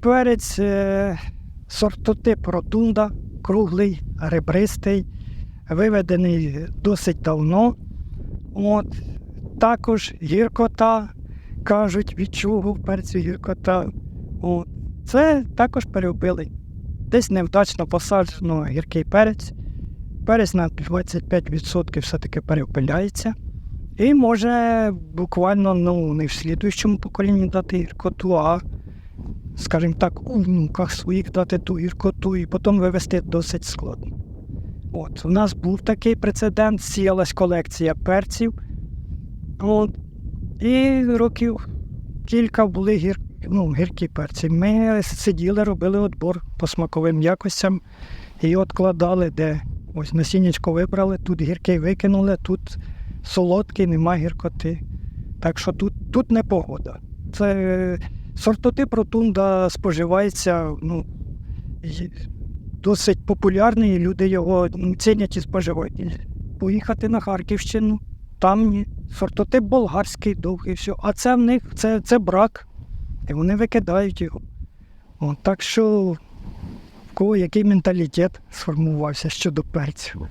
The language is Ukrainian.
перець е, сортотип ротунда, круглий, ребристий, виведений досить давно. От. Також гіркота, кажуть, від чого в перцю гіркота. От. Це також переробили. Десь невдачно посаджено гіркий перець. Перець на 25% все-таки перепиляється. І може буквально ну, не в слідуючому поколінні дати гіркоту, а, скажімо так, у внуках своїх дати ту гіркоту і потім вивести досить складно. От, у нас був такий прецедент, сіялась колекція перців. От, і років кілька були гір, ну, гіркі перці. Ми сиділи, робили отбор по смаковим якостям і откладали, де ось насіннячко вибрали, тут гіркий викинули, тут солодкий, нема гіркоти. Так що тут, тут не погода. Це сортотип ротунда споживається ну, досить популярний, і люди його цінять і споживають. Поїхати на Харківщину, там ні. Сортотип болгарський, довгий, все. А це в них це, це брак. І вони викидають його. От, так що в кого який менталітет сформувався щодо перцю.